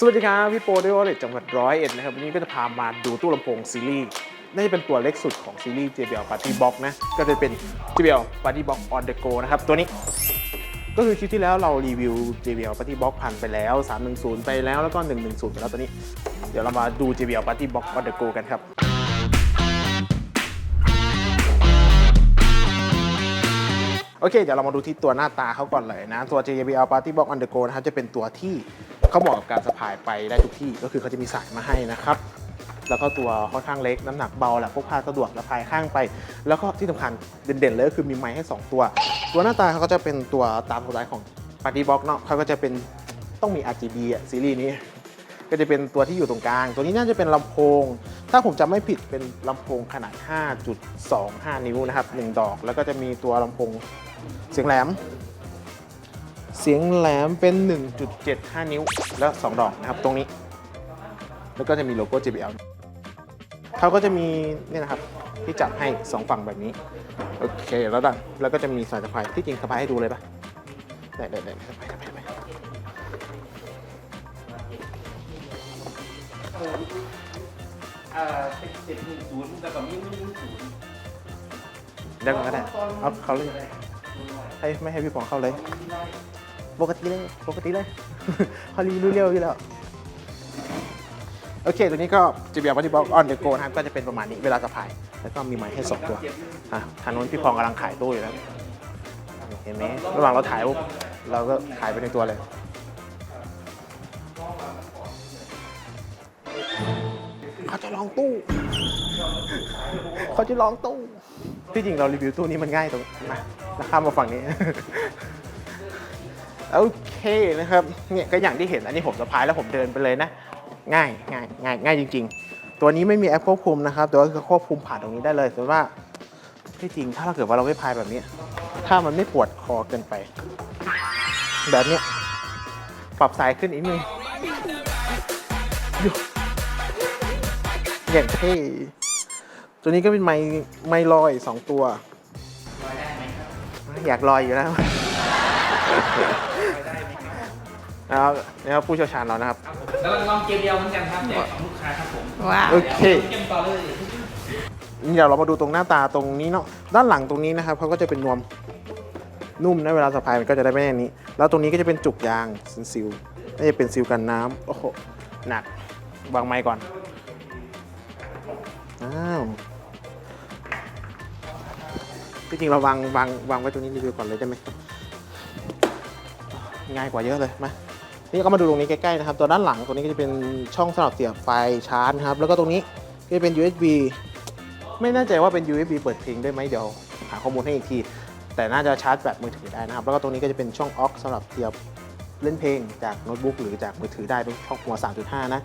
สวัสดีครับพี่โปด้วยวอลเล็ตจังหวัดร้อยเอ็ดนะครับวันนี้ก็จะพามาดูตู้ลำโพงซีรีส์น่าจะเป็นตัวเล็กสุดของซีรีส์ JBL Party Box นะ ก็จะเป็น JBL Party Box on the go นะครับ ตัวนี้ ก็คือคลิปที่แล้วเรารีวิว JBL Party Box พันไปแล้ว 310 ไปแล้วแล้วก็ 110 ไปแล้วตัวนี้ เดี๋ยวเรามาดู JBL Party Box on the go กันครับโอเค เดี๋ยวเรามาดูที่ตัวหน้าตาเขาก่อนเลยนะ ตัว JBL Party Box on the go นะครับจะเป็นตัวที่ เขาเหมาะกับการสะพายไปได้ทุกที่ก็คือเขาจะมีสายมาให้นะครับ แล้วก็ตัวค่อนข้างเล็กน้ำหนักเบาแหละพกพาสะดวกสะพายข้างไป แล้วก็ที่สำคัญเด่นๆเลยก็คือมีไม้ให้ 2 ตัว ตัวหน้าตาเขาก็จะเป็นตัวตามสไตล์ของ Party Box เนาะเขาก็จะเป็นต้องมี RGB อะซีรีส์นี้ก็จะเป็นตัวที่อยู่ตรงกลาง ตัวนี้น่าจะเป็นลำโพง ถ้าผมจำไม่ผิดเป็นลำโพงขนาด 5.25 นิ้วนะครับ1ดอก แล้วก็จะมีตัวลำโพงเสียงแหลม เสียงแหลมเป็น 1.75 นิ้ว แล้ว 2 ดอกนะครับตรงนี้ แล้วก็จะมีโลโก้ JBL เขาก็จะมีเนี่ยนะครับที่จับให้ 2 ฝั่งแบบนี้ โอเคแล้วดันแล้วก็จะมีสายสะพายที่จริงสะพายให้ดูเลยปะได้ได้ได้สะพายสะพายสะพายเอ่อเจ็ดหนึ่งศูนย์กับกับมิ่งมิ่งศูนย์ได้ก่อนก็ได้เอาเขาเลยให้ไม่ให้พี่ปองเข้าเลย ปกติเลย ปกติเลยเขารีรู้เร็วอยู่แล้ว โอเค ตัวนี้ก็จะเบียร์วัตถุบอกออนเดอะโกนะครับ ก็จะเป็นประมาณนี้เวลาสะพาย แล้วก็มีไม้ให้สองตัวอะทางนู้นพี่พองกำลังขายตู้อยู่แล้ว เห็นไหม ระหว่างเราถ่ายปุ๊บเราก็ขายไปในตัวเลย เขาจะลองตู้ เขาจะลองตู้ ที่จริงเรารีวิวตู้นี้มันง่ายตรงมาแล้วข้ามาฝั่งนี้ โอเคนะครับเนี่ยก็อย่างที่เห็นอันนี้ผมสะพายแล้วผมเดินไปเลยนะ ง่ายง่ายง่ายง่ายจริง ๆ ตัวนี้ไม่มีแอปควบคุมนะครับแต่ว่าคือควบคุมผ่านตรงนี้ได้เลยแต่ว่าที่จริงถ้าเราเกิดว่าเราไม่พายแบบนี้ ถ้ามันไม่ปวดคอเกินไป แบบนี้ปรับสายขึ้นอีกนึงอยู่อย่างเท่ตัวนี้ก็เป็นไม้ไม้ลอยสองตัวลอยได้ไหมอยากลอยอยู่แล้ว นะครับนะครับผู้เชี่ยวชาญเรานะครับ ครับผมแล้วลองเกมเดียวเหมือนกันครับแจกของลูกค้าครับผมว้าวโอเค เกมต่อเลยเดี๋ยวเรามาดูตรงหน้าตาตรงนี้เนาะด้านหลังตรงนี้นะครับเขาก็จะเป็นนวมนุ่มนะเวลาสะพายมันก็จะได้ไม่แน่นี้ แล้วตรงนี้ก็จะเป็นจุกยางซิลซิลน่าจะเป็นซิลกันน้ำโอ้โหหนักวางไม้ก่อนอ้าวที่จริงเราวางวางวางไว้ตรงนี้รีวิวก่อนเลยได้ไหมง่ายกว่าเยอะเลยมา นี่ก็มาดูตรงนี้ใกล้ๆนะครับ ตัวด้านหลังตัวนี้ก็จะเป็นช่องสำหรับเสียบไฟชาร์จนะครับ แล้วก็ตรงนี้ก็จะเป็น USB ไม่แน่ใจว่าเป็น USB เปิดเพลงได้ไหมเดี๋ยวหาข้อมูลให้อีกที แต่น่าจะชาร์จแบตมือถือได้นะครับ แล้วก็ตรงนี้ก็จะเป็นช่อง aux สำหรับเสียบเล่นเพลงจากโน้ตบุ๊กหรือจากมือถือได้เป็นช่องหัว 3.5 นะ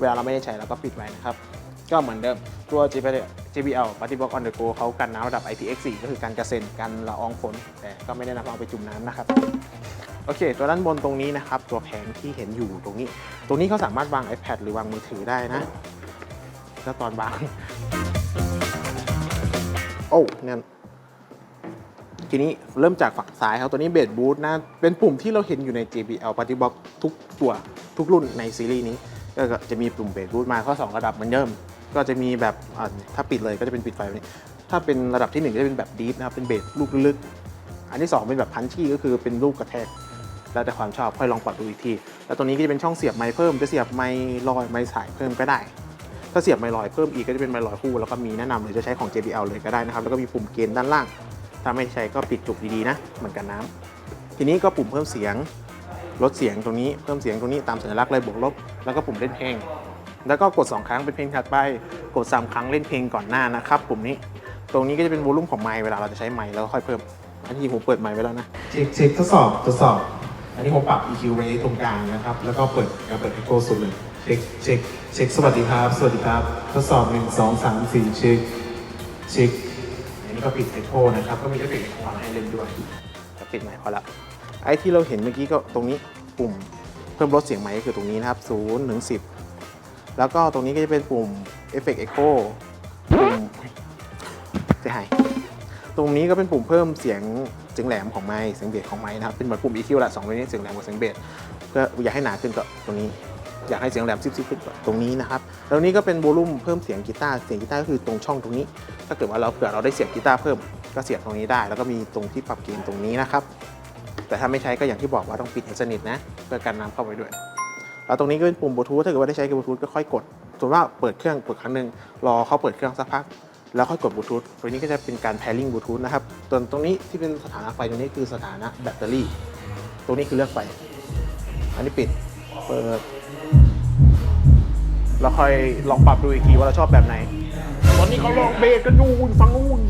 เวลาเราไม่ได้ใช้เราก็ปิดไว้นะครับ ก็เหมือนเดิมตัว JBL JBL Party Box on the go เขากันน้ำระดับ IPX4 ก็คือการกระเซ็นกันละอองฝน แต่ก็ไม่ได้นำเอาไปจุ่มน้ำนะครับ โอเค ตัวด้านบนตรงนี้นะครับ ตัวแผงที่เห็นอยู่ตรงนี้ ตรงนี้เขาสามารถวาง iPad หรือวางมือถือได้นะแล้วตอนวาง โอ้เนี่ยทีนี้เริ่มจากฝั่งซ้ายครับตัวนี้เบสบูทนะ เป็นปุ่มที่เราเห็นอยู่ใน JBL Party Box ทุกตัวทุกรุ่นในซีรีส์นี้ ก็จะมีปุ่มเบสบูทมาข้อ 2 ระดับเหมือนเดิม ก็จะมีแบบถ้าปิดเลยก็จะเป็นปิดไฟแบบนี้ ถ้าเป็นระดับที่ 1 ก็จะเป็นแบบดีฟนะครับ เป็นเบสลูกลึก อันที่ 2 เป็นแบบพันชี่ก็คือเป็นลูกกระแทก แล้วแต่ความชอบค่อยลองปรับดูอีกที แล้วตัวนี้ก็จะเป็นช่องเสียบไมค์เพิ่มจะเสียบไมค์ลอยไมค์สายเพิ่มก็ได้ ถ้าเสียบไมค์ลอยเพิ่มอีกก็จะเป็นไมค์ลอยคู่แล้วก็มีแนะนำเลยจะใช้ของ JBL เลยก็ได้นะครับแล้วก็มีปุ่มเกณฑ์ด้านล่างถ้าไม่ใช้ก็ปิดจุกดีๆนะเหมือนกันน้ำทีนี้ก็ปุ่มเพิ่มเสียงลดเสียงตรงนี้เพิ่มเสียงตรงนี้ตามสัญลักษณ์เลยบวกลบ แล้วก็ปุ่มเล่นเพลง แล้วก็กด 2 ครั้งเป็นเพลงถัดไป กด 3 ครั้งเล่นเพลงก่อนหน้านะครับปุ่มนี้ ตรงนี้ก็จะเป็นวอลลุ่มของไมค์เวลาเราจะใช้ไมค์แล้วค่อยเพิ่ม อันนี้ผมเปิดไมค์ไว้แล้วนะเช็คเช็คทดสอบทดสอบ อันนี้ผมปรับ EQ rate ตรงกลางนะครับ แล้วก็เปิดเปิด Echo สุดเลยเช็คเช็คเช็คสวัสดีครับ สวัสดีครับ ทดสอบ 1 2 3 4 เช็คเช็คอันนี้ก็ปิด Echo นะครับ ก็มีเอฟเฟกต์ Echo มให้เล่นด้วยจะปิดไมค์พอละไอ้ที่เราเห็นเมื่อกี้ก็ตรงนี้ปุ่มเพิ่มลดเสียงไมค์ก็คือตรงนี้นะครับ0ถึง10 แล้วก็ตรงนี้ก็จะเป็นปุ่ม Effect Echo ปุ่มเสียหายตรงนี้ก็เป็นปุ่มเพิ่มเสียง เสียงแหลมของไมค์เสียงเบสของไมค์นะครับเป็นเหมือนปุ่ม EQ ละสองตัวนี้เสียงแหลมกับเสียงเบสเพื่ออยากให้หนาขึ้นก็ตรงนี้ อยากให้เสียงแหลมซิบซิบขึ้นกว่าตรงนี้นะครับแล้วนี้ก็เป็นโวลุ่มเพิ่มเสียงกีตาร์เสียงกีตาร์ก็คือตรงช่องตรงนี้ ถ้าเกิดว่าเราเผื่อเราได้เสียงกีตาร์เพิ่มก็เสียบตรงนี้ได้ แล้วก็มีตรงที่ปรับเกณฑ์ตรงนี้นะครับแต่ถ้าไม่ใช้ก็อย่างที่บอกว่าต้องปิดให้สนิทนะเพื่อกันน้ำเข้าไปด้วยแล้วตรงนี้ก็เป็นปุ่มบลูทูธถ้าเกิดว่าได้ใช้กับบลูทูธก็ค่อยกดส่วนว่าเปิดเครื่องเปิดครั้งหนึ่งรอเขาเปิดเครื่องสักพัก แล้วค่อยกดบลูทูธตัวนี้ก็จะเป็นการ pairing บลูทูธนะครับส่วนตรงนี้ที่เป็นสถานะไฟตรงนี้คือสถานะแบตเตอรี่ ตรงนี้คือเลือกไฟ อันนี้ปิด เปิดเราค่อยลองปรับดูอีกทีว่าเราชอบแบบไหน ตอนนี้เขาลองเบสกันอยู่ฟังนู่น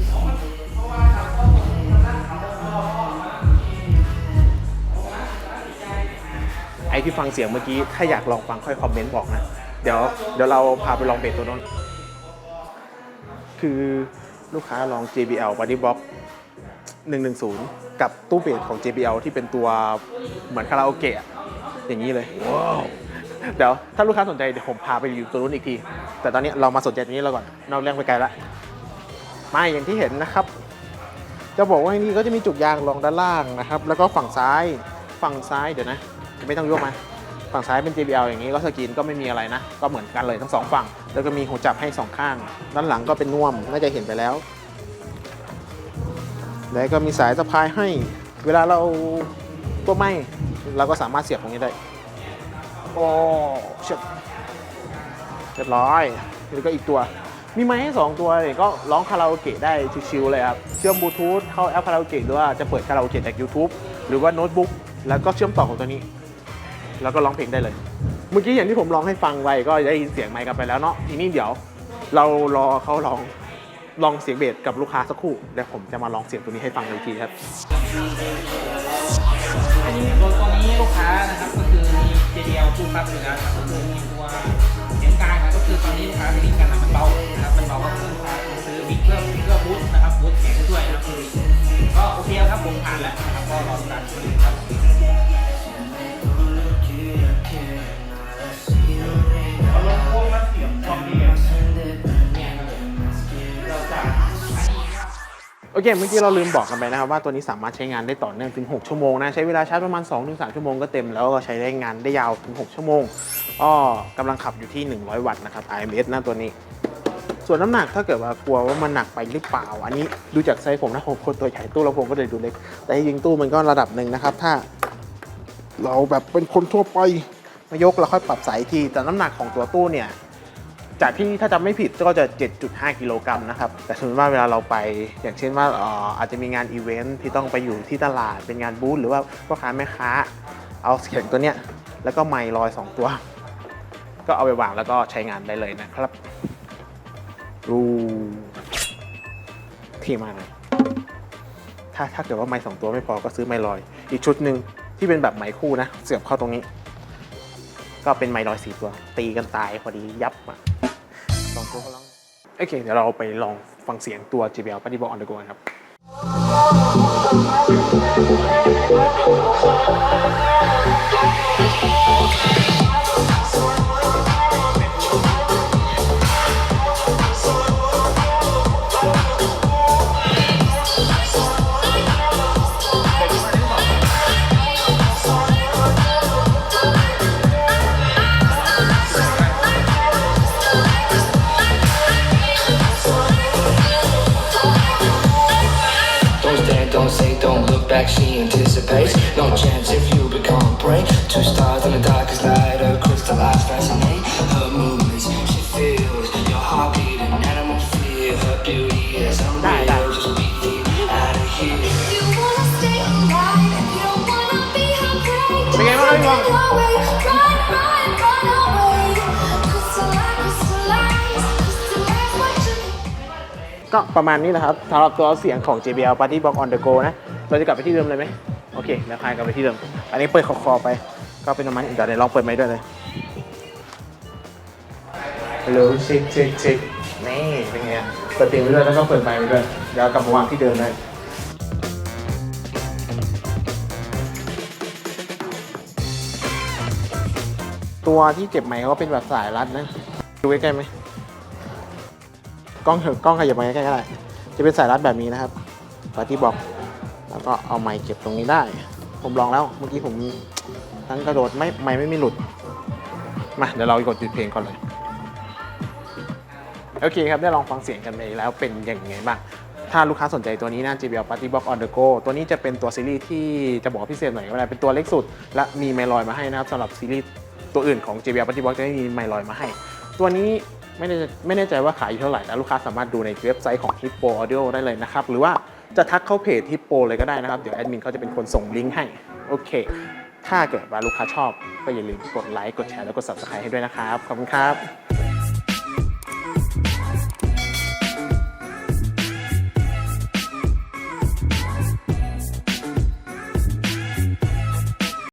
ไอที่ฟังเสียงเมื่อกี้ ถ้าอยากลองฟังค่อยคอมเมนต์บอกนะ เดี๋ยวเดี๋ยวเราพาไปลองเบสตัวนั้น คือลูกค้าลอง JBL Body Box 110 กับตู้เบสของ JBL ที่เป็นตัวเหมือนคาราโอเกะอะอย่างนี้เลยเดี๋ยวถ้าลูกค้าสนใจเดี๋ยวผมพาไปรีวิวตัวนู้นอีกที แต่ตอนนี้เรามาสนใจตัวนี้เราก่อนนอกเรื่องไปไกลละไม่อย่างที่เห็นนะครับ จะบอกว่านี่ก็จะมีจุกยางรองด้านล่างนะครับ แล้วก็ฝั่งซ้ายฝั่งซ้ายเดี๋ยวนะ ไม่ต้องยกมา ฝั่งซ้ายเป็น JBL อย่างนี้ก็สกรีนก็ไม่มีอะไรนะ ก็เหมือนกันเลยทั้งสองฝั่ง แล้วก็มีหัวจับให้สองข้าง ด้านหลังก็เป็นน่วมน่าจะเห็นไปแล้ว แล้วก็มีสายสะพายให้ เวลาเราตัวไหมเราก็สามารถเสียบตรงนี้ได้ โอ้เชียบเรียบร้อยแล้วก็อีกตัว มีไม้ให้สองตัวเลยก็ร้องคาราโอเกะได้ชิวๆเลยครับ เชื่อมบลูทูธเข้าแอปคาราโอเกะหรือว่าจะเปิดคาราโอเกะจาก YouTube หรือว่าโน้ตบุ๊กแล้วก็เชื่อมต่อของตัวนี้ แล้วก็ร้องเพลงได้เลย เมื่อกี้อย่างที่ผมร้องให้ฟังไว้ก็ได้ยินเสียงไมค์กันไปแล้วเนาะทีนี้เดี๋ยว เรารอเขาลองลองเสียงเบสกับลูกค้าสักครู่แล้วผมจะมาลองเสียงตัวนี้ให้ฟังอีกทีครับอันนี้ตัวตัวนี้ลูกค้านะครับก็คือมี JBL คู่ครับอยู่แล้วนะครับก็คือมีตัว โอเคเมื่อกี้เราลืมบอกกันไปนะครับว่าตัวนี้สามารถใช้งานได้ต่อเนื่องถึง 6 ชั่วโมงนะ ใช้เวลาชาร์จประมาณ 2-3 ชั่วโมงก็เต็มแล้วก็ใช้ได้งานได้ยาวถึง 6 ชั่วโมงก็กำลังขับอยู่ที่ 100 วัตต์นะครับ IMS นะตัวนี้ ส่วนน้ำหนักถ้าเกิดว่ากลัวว่ามันหนักไปหรือเปล่า อันนี้ดูจากไซส์ผมนะผมคนตัวใหญ่ตู้ลำโพงก็เลยดูเล็ก แต่จริงตู้มันก็ระดับหนึ่งนะครับ ถ้าเราแบบเป็นคนทั่วไปมายกเราค่อยปรับสายทีแต่น้ำหนักของตัวตู้เนี่ย จากที่ถ้าจำไม่ผิดก็จะ 7.5 กิโลกรัมนะครับ แต่สมมติว่าเวลาเราไป อย่างเช่นว่าอออาจจะมีงานอีเวนท์ที่ต้องไปอยู่ที่ตลาดเป็นงานบูธหรือว่าพ่อค้าแม่ค้า เอาเสียงตัวเนี้ยแล้วก็ไมค์ลอย 2 ตัว ก็เอาไปวางแล้วก็ใช้งานได้เลยนะครับ รูที่มาเลยถ้าถ้าเกิดว่าไมค์สองตัวไม่พอก็ซื้อไมค์ลอย อีกชุดหนึ่งที่เป็นแบบไมค์คู่นะ เสียบเข้าตรงนี้ ก็เป็นไมค์ลอยสี่ตัว ตีกันตายพอดียับอะ ลองตัวก็ลองโอเค เดี๋ยวเราไปลองฟังเสียงตัว JBL Party Box on the go ครับ Don't she anticipates. No chance if you become a prey. Two stars in the darkest light, her crystal eyes fascinate. Her movements, she feels your heartbeat, an animal fear. Her beauty is unreal, just beat out of here. You wanna stay alive, you don't wanna be afraid. เป็นไงบ้างครับพี่บอล Run away, run, run, run away. Crystallize, crystallize, crystallize what you ก็ประมาณนี้แหละครับสำหรับตัวเสียงของ JBL Party Box on the go นะ เราจะกลับไปที่เดิมเลยไหม โอเคแล้วพายกลับไปที่เดิม อันนี้เปิดคอๆไป ก็เป็นประมาณนี้เดี๋ยวเดี๋ยวลองเปิดไมค์ด้วยเลยฮัลโหลเช็คเช็คเช็คนี่เป็นไงเปิดเสียงไปด้วยแล้วก็เปิดไมค์ไปด้วยเดี๋ยวกลับมาวางที่เดิมเลยตัวที่เก็บไมค์ก็เป็นแบบสายรัดนะ ดูใกล้ๆไหมกล้องเถอะกล้องขยับมาใกล้ๆก็ได้จะเป็นสายรัดแบบนี้นะครับปาร์ตี้บอกแล้ว ก็เอาไมค์เก็บตรงนี้ได้ ผมลองแล้วเมื่อกี้ผมทั้งกระโดดไม่ไมค์ไม่มีหลุด มาเดี๋ยวเรากดหยุดเพลงก่อนเลยโอเคครับได้ลองฟังเสียงกันไปแล้วเป็นอยังไงบ้างถ้าลูกค้าสนใจตัวนี้นะ JBL Party Box on the go ตัวนี้จะเป็นตัวซีรีส์ที่จะบอกพิเศษหน่อยก็ได้เป็นตัวเล็กสุด และมีไมลอยมาให้นะครับสำหรับซีรีส์ตัวอื่นของ JBL Party Box จะไม่มีไมลอยมาให้ ตัวนี้ไม่แน่ไม่แน่ใจว่าขายอยู่เท่าไหร่แต่ลูกค้าสามารถดูในเว็บไซต์ของ Hippo Audio ได้เลยนะครับ หรือว่า จะทักเข้าเพจฮิปโปเลยก็ได้นะครับ เดี๋ยวแอดมินเขาจะเป็นคนส่งลิงก์ให้ โอเค ถ้าเกิดว่าลูกค้าชอบ ก็อย่าลืมกดไลค์ กดแชร์ แล้วกด subscribe ให้ด้วยนะครับ ขอบคุณครับ